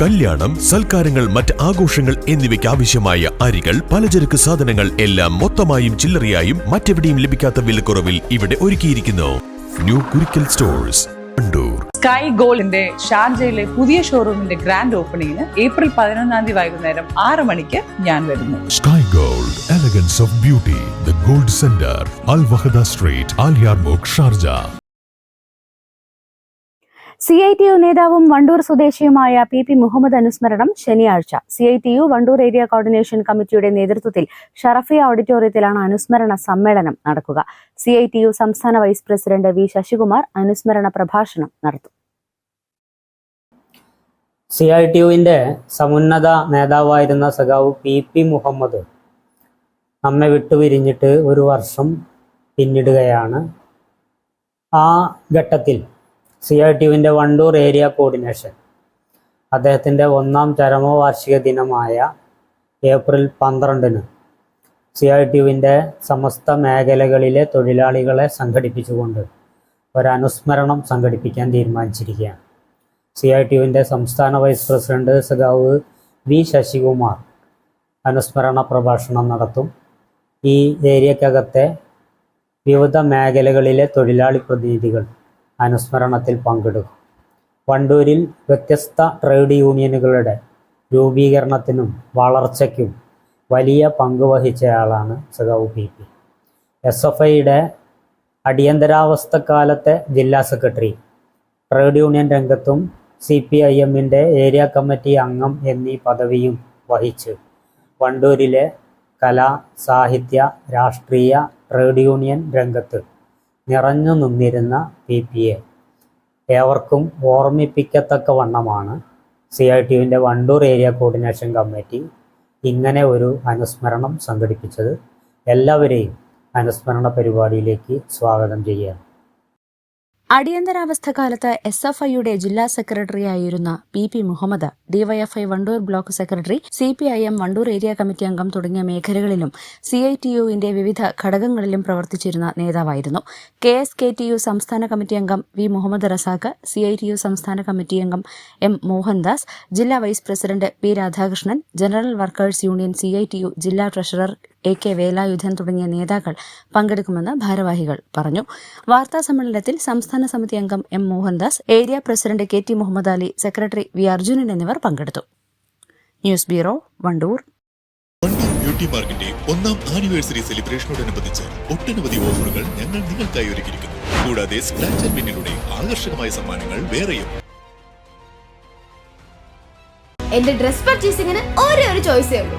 കല്യാണം സൽക്കാരങ്ങൾ മറ്റ് ആഘോഷങ്ങൾ എന്നിവയ്ക്ക് ആവശ്യമായ അരികൾ പലചരക്ക് സാധനങ്ങൾ എല്ലാം മൊത്തമായും ചില്ലറയായും മറ്റെവിടെയും ലഭിക്കാത്ത വിലക്കുറവിൽ ഇവിടെ ഒരുക്കിയിരിക്കുന്നു. ന്യൂ കുരിക്കൽ സ്റ്റോഴ്സ് സ്കൈ ഗോൾഡിന്റെ ഷാർജയിലെ പുതിയ ഷോറൂമിന്റെ ഗ്രാൻഡ് ഓപ്പണിംഗിന് ഏപ്രിൽ പതിനൊന്നാം തീയതി വൈകുന്നേരം ആറ് മണിക്ക് ഞാൻ വരുന്നു. Sky gold elegance of beauty the gold centre Al Wahda street Al Yarmouk, Sharjah. C I T U നേതാവും വണ്ടൂർ സ്വദേശിയുമായ പി പി മുഹമ്മദ് അനുസ്മരണം ശനിയാഴ്ച. C I T U Wandoor area coordination കമ്മിറ്റിയുടെ നേതൃത്വത്തിൽ ഷറഫിയ ഓഡിറ്റോറിയത്തിലാണ് അനുസ്മരണ സമ്മേളനം നടക്കുക. സി ഐ ടി യു സംസ്ഥാന വൈസ് പ്രസിഡന്റ് വി ശശികുമാർ അനുസ്മരണ പ്രഭാഷണം നടത്തും. സി ഐ ടി യുവിന്റെ സമുന്നത നേതാവായിരുന്ന സഖാവ് പി പി മുഹമ്മദ് നമ്മെ വിട്ടുപിരിഞ്ഞിട്ട് ഒരു വർഷം പിന്നിടുകയാണ്. ആ ഘട്ടത്തിൽ സി ഐ ടി യുവിന്റെ വണ്ടൂർ ഏരിയ കോർഡിനേഷൻ. അദ്ദേഹത്തിന്റെ ഒന്നാം ചരമവാർഷിക ദിനമായ ഏപ്രിൽ പന്ത്രണ്ടിന് സി ഐ ടി യുവിന്റെ സമസ്ത മേഖലകളിലെ തൊഴിലാളികളെ സംഘടിപ്പിച്ചുകൊണ്ട് ഒരനുസ്മരണം സംഘടിപ്പിക്കാൻ തീരുമാനിച്ചിരിക്കുകയാണ്. സി ഐ ടി യുവിന്റെ സംസ്ഥാന വൈസ് പ്രസിഡന്റ് സഖാവ് വി ശശികുമാർ അനുസ്മരണ പ്രഭാഷണം നടത്തും. ഈ ഏരിയക്കകത്തെ വിവിധ മേഖലകളിലെ തൊഴിലാളി പ്രതിനിധികൾ അനുസ്മരണത്തിൽ പങ്കെടുക്കും വണ്ടൂരിൽ വ്യത്യസ്ത ട്രേഡ് യൂണിയനുകളുടെ രൂപീകരണത്തിനും വളർച്ചയ്ക്കും വലിയ പങ്ക് വഹിച്ചയാളാണ് സഖാവ് പി പി. എസ് എഫ് ഐയുടെ അടിയന്തരാവസ്ഥക്കാലത്തെ ജില്ലാ സെക്രട്ടറി ട്രേഡ് യൂണിയൻ രംഗത്തും സി പി ഐ എമ്മിന്റെ ഏരിയ കമ്മിറ്റി അംഗം എന്നീ പദവിയും വഹിച്ച് വണ്ടൂരിലെ കലാ സാഹിത്യ രാഷ്ട്രീയ ട്രേഡ് യൂണിയൻ രംഗത്ത് നിറഞ്ഞു നിന്നിരുന്ന പി പി എ. ഏവർക്കും ഓർമ്മിപ്പിക്കത്തക്ക വണ്ണമാണ് സി ഐ ടി യുവിന്റെ വണ്ടൂർ ഏരിയ കോർഡിനേഷൻ കമ്മിറ്റി ഇങ്ങനെ ഒരു അനുസ്മരണം സംഘടിപ്പിച്ചത്. എല്ലാവരെയും അനുസ്മരണ പരിപാടിയിലേക്ക് സ്വാഗതം ചെയ്യുകയാണ്. അടിയന്തരാവസ്ഥ കാലത്ത് എസ് എഫ് ഐയുടെ ജില്ലാ സെക്രട്ടറിയായിരുന്ന P P Muhammad DYFI Wandoor block secretary C P I M Wandoor area committee അംഗം തുടങ്ങിയ മേഖലകളിലും സി ഐ ടി യുവിന്റെ വിവിധ ഘടകങ്ങളിലും പ്രവർത്തിച്ചിരുന്ന നേതാവായിരുന്നു. K S K T U സംസ്ഥാന കമ്മിറ്റി അംഗം V Muhammad Razak C I T U സംസ്ഥാന കമ്മിറ്റി അംഗം എം മോഹൻദാസ് ജില്ലാ vice president P Radhakrishnan general workers union C I T U ജില്ലാ ട്രഷറർ എ കെ വേലായുധൻ തുടങ്ങിയ നേതാക്കൾ പങ്കെടുക്കുമെന്ന് ഭാരവാഹികൾ പറഞ്ഞു. വാർത്താ സമ്മേളനത്തിൽ സംസ്ഥാന സമിതി അംഗം M Mohandas area president K T Muhammad Ali secretary V Arjunan എന്നിവർ പങ്കെടുത്തു. News bureau Wandoor. ബ്യൂട്ടി മാർക്കിന്റെ ഒന്നാം ആനിവേഴ്സറി സെലിബ്രേഷനോടനുബന്ധിച്ച് ഒട്ടനവധി ഓഫറുകൾ ഞങ്ങൾ നിങ്ങൾക്കായി ഒരുക്കിയിരിക്കുന്നു. കൂടാതെ സ്ക്രാച്ച് ആൻഡ് വിന്നിലൂടെ ആകർഷകമായ സമ്മാനങ്ങൾ വേറെയും. എന്റെ ഡ്രസ് പർച്ചേസിംഗിന് ഒരേ ഒരു ചോയ്സേ ഉള്ളൂ.